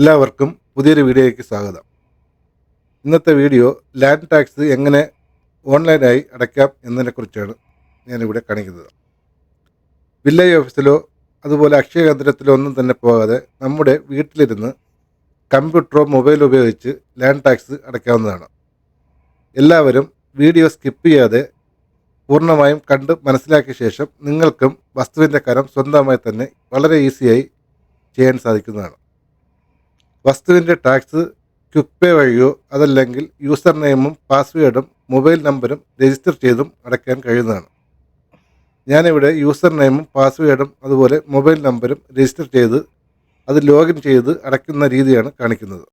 എല്ലാവർക്കും പുതിയൊരു വീഡിയോയ്ക്ക് സ്വാഗതം. ഇന്നത്തെ വീഡിയോ ലാൻഡ് ടാക്സ് എങ്ങനെ ഓൺലൈനായി അടയ്ക്കാം എന്നതിനെക്കുറിച്ചാണ് ഞാനിവിടെ കാണിക്കുന്നത്. വില്ലേജ് ഓഫീസിലോ അതുപോലെ അക്ഷയ കേന്ദ്രത്തിലോ ഒന്നും തന്നെ പോകാതെ നമ്മുടെ വീട്ടിലിരുന്ന് കമ്പ്യൂട്ടറോ മൊബൈലോ ഉപയോഗിച്ച് ലാൻഡ് ടാക്സ് അടയ്ക്കാവുന്നതാണ്. എല്ലാവരും വീഡിയോ സ്കിപ്പ് ചെയ്യാതെ പൂർണമായും കണ്ട് മനസ്സിലാക്കിയ ശേഷം നിങ്ങൾക്കും വസ്തുവിന്റെ കരം സ്വന്തമായി തന്നെ വളരെ ഈസിയായി ചെയ്യാൻ സാധിക്കുന്നതാണ്. വസ്തുവിന്റെ ടാക്സ് ക്വിക്ക് പേ വഴിയോ അതല്ലെങ്കിൽ യൂസർ നെയിമും പാസ്വേഡും മൊബൈൽ നമ്പരും രജിസ്റ്റർ ചെയ്തും അടയ്ക്കാൻ കഴിയുന്നതാണ്. ഞാനിവിടെ യൂസർ നെയിമും പാസ്വേഡും അതുപോലെ മൊബൈൽ നമ്പരും രജിസ്റ്റർ ചെയ്ത് അത് ലോഗിൻ ചെയ്ത് അടയ്ക്കുന്ന രീതിയാണ് കാണിക്കുന്നത്.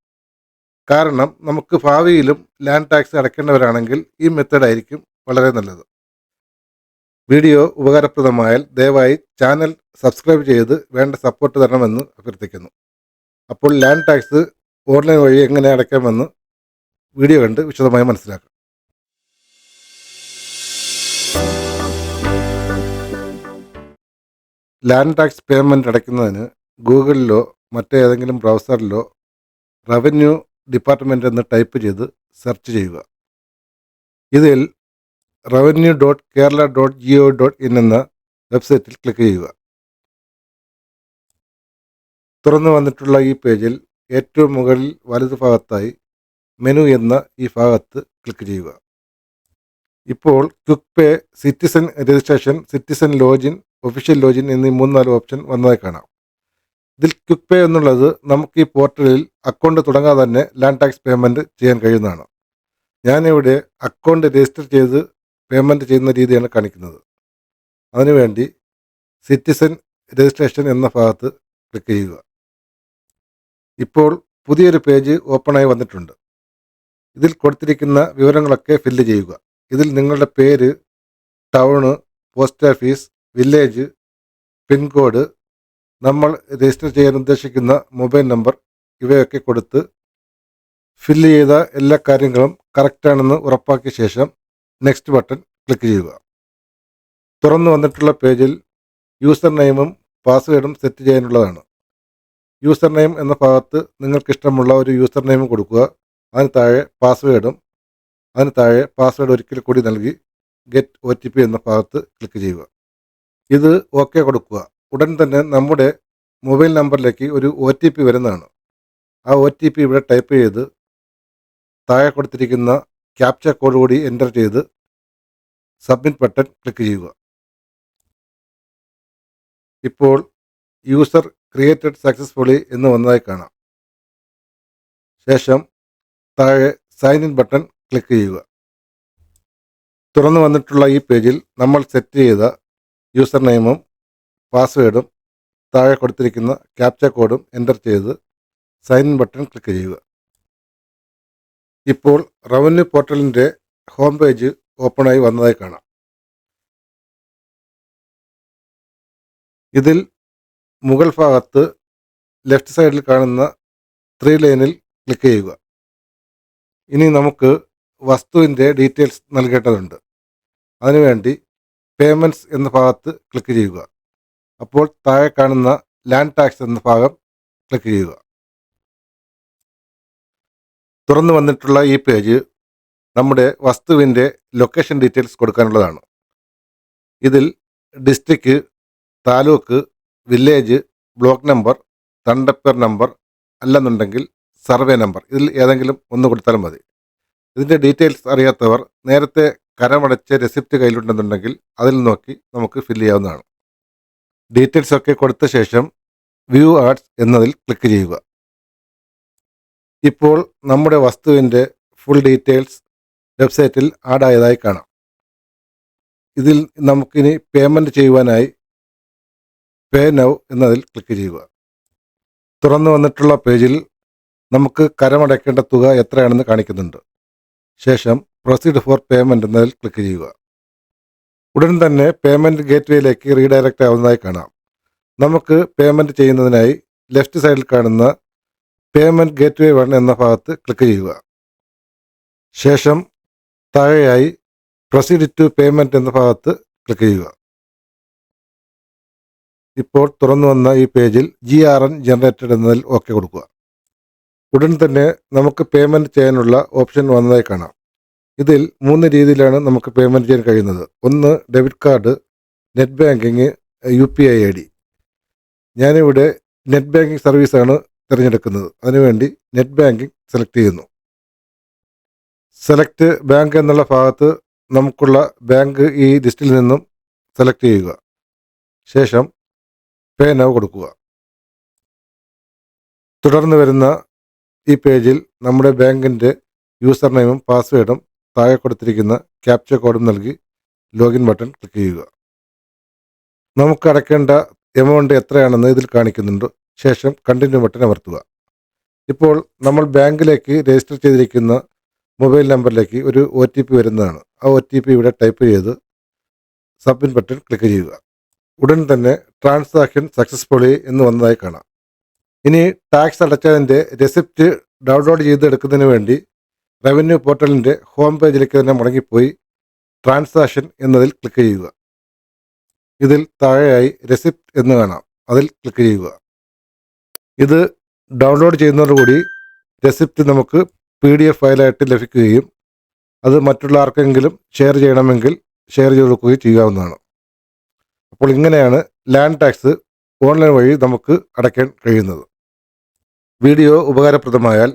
കാരണം നമുക്ക് ഭാവിയിലും ലാൻഡ് ടാക്സ് അടയ്ക്കേണ്ടവരാണെങ്കിൽ ഈ മെത്തേഡായിരിക്കും വളരെ നല്ലത്. വീഡിയോ ഉപകാരപ്രദമായാൽ ദയവായി ചാനൽ സബ്സ്ക്രൈബ് ചെയ്ത് വേണ്ട സപ്പോർട്ട് തരണമെന്ന് അഭ്യർത്ഥിക്കുന്നു. അപ്പോൾ ലാൻഡ് ടാക്സ് ഓൺലൈൻ വഴി എങ്ങനെ അടയ്ക്കാമെന്ന് വീഡിയോ കണ്ട് വിശദമായി മനസ്സിലാക്കാം. ലാൻഡ് ടാക്സ് പേയ്മെന്റ് അടയ്ക്കുന്നതിന് ഗൂഗിളിലോ മറ്റേതെങ്കിലും ബ്രൗസറിലോ റവന്യൂ ഡിപ്പാർട്ട്മെന്റ് എന്ന് ടൈപ്പ് ചെയ്ത് സെർച്ച് ചെയ്യുക. ഇതിൽ revenue dot Kerala dot GO dot in എന്ന വെബ്സൈറ്റിൽ ക്ലിക്ക് ചെയ്യുക. തുറന്നു വന്നിട്ടുള്ള ഈ പേജിൽ ഏറ്റവും മുകളിൽ വലതു ഭാഗത്തായി മെനു എന്ന ഈ ഭാഗത്ത് ക്ലിക്ക് ചെയ്യുക. ഇപ്പോൾ quick pay citizen registration citizen login official login എന്നീ മൂന്നാൽ ഓപ്ഷൻ വന്നതായി കാണാം. ഇതിൽ ക്വിക്ക് പേ എന്നുള്ളത് നമുക്ക് ഈ പോർട്ടലിൽ അക്കൗണ്ട് തുടങ്ങാതെ തന്നെ ലാൻഡ് ടാക്സ് പേയ്മെന്റ് ചെയ്യാൻ കഴിയുന്നതാണ്. ഞാനിവിടെ അക്കൗണ്ട് രജിസ്റ്റർ ചെയ്ത് പേയ്മെന്റ് ചെയ്യുന്ന രീതിയാണ് കാണിക്കുന്നത്. അതിനുവേണ്ടി സിറ്റിസൺ രജിസ്ട്രേഷൻ എന്ന ഭാഗത്ത് ക്ലിക്ക് ചെയ്യുക. ഇപ്പോൾ പുതിയൊരു പേജ് ഓപ്പണായി വന്നിട്ടുണ്ട്. ഇതിൽ കൊടുത്തിരിക്കുന്ന വിവരങ്ങളൊക്കെ ഫില്ല് ചെയ്യുക. ഇതിൽ നിങ്ങളുടെ പേര് town post office village pincode നമ്മൾ രജിസ്റ്റർ ചെയ്യാൻ ഉദ്ദേശിക്കുന്ന മൊബൈൽ നമ്പർ ഇവയൊക്കെ കൊടുത്ത് ഫില്ല് ചെയ്ത എല്ലാ കാര്യങ്ങളും കറക്റ്റാണെന്ന് ഉറപ്പാക്കിയ ശേഷം നെക്സ്റ്റ് ബട്ടൺ ക്ലിക്ക് ചെയ്യുക. തുറന്നു വന്നിട്ടുള്ള പേജിൽ യൂസർ നെയിമും പാസ്വേഡും സെറ്റ് ചെയ്യാനുള്ളതാണ്. യൂസർ നെയിം എന്ന ഭാഗത്ത് നിങ്ങൾക്ക് ഇഷ്ടമുള്ള ഒരു യൂസർ നെയിം കൊടുക്കുക. അതിന് താഴെ പാസ്വേഡും അതിന് താഴെ പാസ്വേഡ് ഒരിക്കൽ കൂടി നൽകി ഗെറ്റ് ഒ ടി പി എന്ന ഭാഗത്ത് ക്ലിക്ക് ചെയ്യുക. ഇത് ഓക്കെ കൊടുക്കുക. ഉടൻ തന്നെ നമ്മുടെ മൊബൈൽ നമ്പറിലേക്ക് ഒരു ഒ ടി പി വരുന്നതാണ്. ആ ഒ ടി പി ഇവിടെ ടൈപ്പ് ചെയ്ത് താഴെ കൊടുത്തിരിക്കുന്ന ക്യാപ്ച കോഡ് കൂടി എന്റർ ചെയ്ത് സബ്മിറ്റ് ബട്ടൺ ക്ലിക്ക് ചെയ്യുക. ഇപ്പോൾ യൂസർ ക്രിയേറ്റഡ് സക്സസ്ഫുള്ളി എന്ന് വന്നതായി കാണാം. ശേഷം താഴെ സൈൻ ഇൻ ബട്ടൺ ക്ലിക്ക് ചെയ്യുക. തുറന്നു വന്നിട്ടുള്ള ഈ പേജിൽ നമ്മൾ സെറ്റ് ചെയ്ത യൂസർ നെയിമും പാസ്വേഡും താഴെ കൊടുത്തിരിക്കുന്ന ക്യാപ്ച കോഡും എന്റർ ചെയ്ത് സൈൻ ഇൻ ബട്ടൺ ക്ലിക്ക് ചെയ്യുക. ഇപ്പോൾ റവന്യൂ പോർട്ടലിന്റെ ഹോം പേജ് ഓപ്പണായി വന്നതായി കാണാം. ഇതിൽ മുകൾ ഭാഗത്ത് ലെഫ്റ്റ് സൈഡിൽ കാണുന്ന ത്രീ ലൈനിൽ ക്ലിക്ക് ചെയ്യുക. ഇനി നമുക്ക് വസ്തുവിന്റെ ഡീറ്റെയിൽസ് നൽകേണ്ടതുണ്ട്. അതിനുവേണ്ടി പേയ്മെന്റ്സ് എന്ന ഭാഗത്ത് ക്ലിക്ക് ചെയ്യുക. അപ്പോൾ താഴെ കാണുന്ന ലാൻഡ് ടാക്സ് എന്ന ഭാഗം ക്ലിക്ക് ചെയ്യുക. തുറന്നു വന്നിട്ടുള്ള ഈ പേജ് നമ്മുടെ വസ്തുവിന്റെ ലൊക്കേഷൻ ഡീറ്റെയിൽസ് കൊടുക്കാനുള്ളതാണ്. ഇതിൽ district taluk village block number തണ്ടപ്പേർ number അല്ലെന്നുണ്ടെങ്കിൽ സർവേ നമ്പർ ഇതിൽ ഏതെങ്കിലും ഒന്ന് കൊടുത്താലും മതി. ഇതിന്റെ ഡീറ്റെയിൽസ് അറിയാത്തവർ നേരത്തെ കരമടച്ച റെസിപ്റ്റ് കയ്യിലുണ്ടെന്നുണ്ടെങ്കിൽ അതിൽ നോക്കി നമുക്ക് ഫില്ല് ചെയ്യാവുന്നതാണ്. ഡീറ്റെയിൽസ് ഒക്കെ കൊടുത്ത ശേഷം വ്യൂ ആർട്സ് എന്നതിൽ ക്ലിക്ക് ചെയ്യുക. ഇപ്പോൾ നമ്മുടെ വസ്തുവിന്റെ ഫുൾ ഡീറ്റെയിൽസ് വെബ്സൈറ്റിൽ ആഡായതായി കാണാം. ഇതിൽ നമുക്കിനി പേയ്മെന്റ് ചെയ്യുവാനായി പേ നൗ എന്നതിൽ ക്ലിക്ക് ചെയ്യുക. തുറന്നു വന്നിട്ടുള്ള പേജിൽ നമുക്ക് കരമടയ്ക്കേണ്ട തുക എത്രയാണെന്ന് കാണിക്കുന്നുണ്ട്. ശേഷം പ്രൊസീഡ് ഫോർ പേയ്മെന്റ് എന്നതിൽ ക്ലിക്ക് ചെയ്യുക. ഉടൻ തന്നെ പേയ്മെന്റ് ഗേറ്റ്വേയിലേക്ക് റീഡയറക്റ്റ് ആവുന്നതായി കാണാം. നമുക്ക് പേയ്മെന്റ് ചെയ്യുന്നതിനായി ലെഫ്റ്റ് സൈഡിൽ കാണുന്ന പേയ്മെന്റ് ഗേറ്റ്വേ വൺ എന്ന ഭാഗത്ത് ക്ലിക്ക് ചെയ്യുക. ശേഷം താഴെയായി പ്രൊസീഡ് ടു പേയ്മെന്റ് എന്ന ഭാഗത്ത് ക്ലിക്ക് ചെയ്യുക. ഇപ്പോൾ തുറന്നു വന്ന ഈ പേജിൽ ജി ആർ എൻ ജനറേറ്റഡ് എന്നതിൽ ഓക്കെ കൊടുക്കുക. ഉടൻ തന്നെ നമുക്ക് പേയ്മെന്റ് ചെയ്യാനുള്ള ഓപ്ഷൻ വന്നതായി കാണാം. ഇതിൽ മൂന്ന് രീതിയിലാണ് നമുക്ക് പേയ്മെന്റ് ചെയ്യാൻ കഴിയുന്നത്. ഒന്ന് debit card net banking U P I I D ഞാനിവിടെ നെറ്റ് ബാങ്കിങ് സർവീസാണ് തിരഞ്ഞെടുക്കുന്നത്. അതിനുവേണ്ടി നെറ്റ് ബാങ്കിങ് സെലക്ട് ചെയ്യുന്നു. സെലക്ട് ബാങ്ക് എന്നുള്ള ഭാഗത്ത് നമുക്കുള്ള ബാങ്ക് ഈ ലിസ്റ്റിൽ നിന്നും സെലക്ട് ചെയ്യുക. ശേഷം പേ നൗ കൊടുക്കുക. തുടർന്ന് വരുന്ന ഈ പേജിൽ നമ്മുടെ ബാങ്കിന്റെ യൂസർ നെയിമും പാസ്വേഡും താഴെ കൊടുത്തിരിക്കുന്ന ക്യാപ്ചർ കോഡും നൽകി ലോഗിൻ ബട്ടൺ ക്ലിക്ക് ചെയ്യുക. നമുക്ക് അടയ്ക്കേണ്ട എമൗണ്ട് എത്രയാണെന്ന് ഇതിൽ കാണിക്കുന്നുണ്ട്. ശേഷം കണ്ടിന്യൂ ബട്ടൺ അമർത്തുക. ഇപ്പോൾ നമ്മൾ ബാങ്കിലേക്ക് രജിസ്റ്റർ ചെയ്തിരിക്കുന്ന മൊബൈൽ നമ്പറിലേക്ക് ഒരു ഒ ടി പി വരുന്നതാണ്. ആ ഒ ടി പി ഇവിടെ ടൈപ്പ് ചെയ്ത് സബ്മിറ്റ് ബട്ടൺ ക്ലിക്ക് ചെയ്യുക. ഉടൻ തന്നെ ട്രാൻസാക്ഷൻ സക്സസ്ഫുള്ളി എന്ന് വന്നതായി കാണാം. ഇനി ടാക്സ് അടച്ചതിന്റെ റെസിപ്റ്റ് ഡൗൺലോഡ് ചെയ്തെടുക്കുന്നതിന് വേണ്ടി റവന്യൂ പോർട്ടലിന്റെ ഹോം പേജിലേക്ക് തന്നെ മടങ്ങിപ്പോയി ട്രാൻസാക്ഷൻ എന്നതിൽ ക്ലിക്ക് ചെയ്യുക. ഇതിൽ താഴെയായി റെസിപ്റ്റ് എന്ന് കാണാം. അതിൽ ക്ലിക്ക് ചെയ്യുക. ഇത് ഡൗൺലോഡ് ചെയ്യുന്നതോടുകൂടി റെസിപ്റ്റ് നമുക്ക് പി ഡി എഫ് ഫയലായിട്ട് ലഭിക്കുകയും അത് മറ്റുള്ള ആർക്കെങ്കിലും ഷെയർ ചെയ്യണമെങ്കിൽ ഷെയർ ചെയ്ത് കൊടുക്കുകയും ചെയ്യാവുന്നതാണ്. അപ്പോൾ ഇങ്ങനെയാണ് ലാൻഡ് ടാക്സ് ഓൺലൈൻ വഴി നമുക്ക് അടയ്ക്കാൻ കഴിയുന്നത്. വീഡിയോ ഉപകാരപ്രദമായാൽ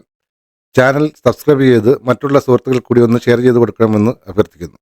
ചാനൽ സബ്സ്ക്രൈബ് ചെയ്ത് മറ്റുള്ള സുഹൃത്തുക്കൾ കൂടി ഒന്ന് ഷെയർ ചെയ്ത് കൊടുക്കണമെന്ന് അഭ്യർത്ഥിക്കുന്നു.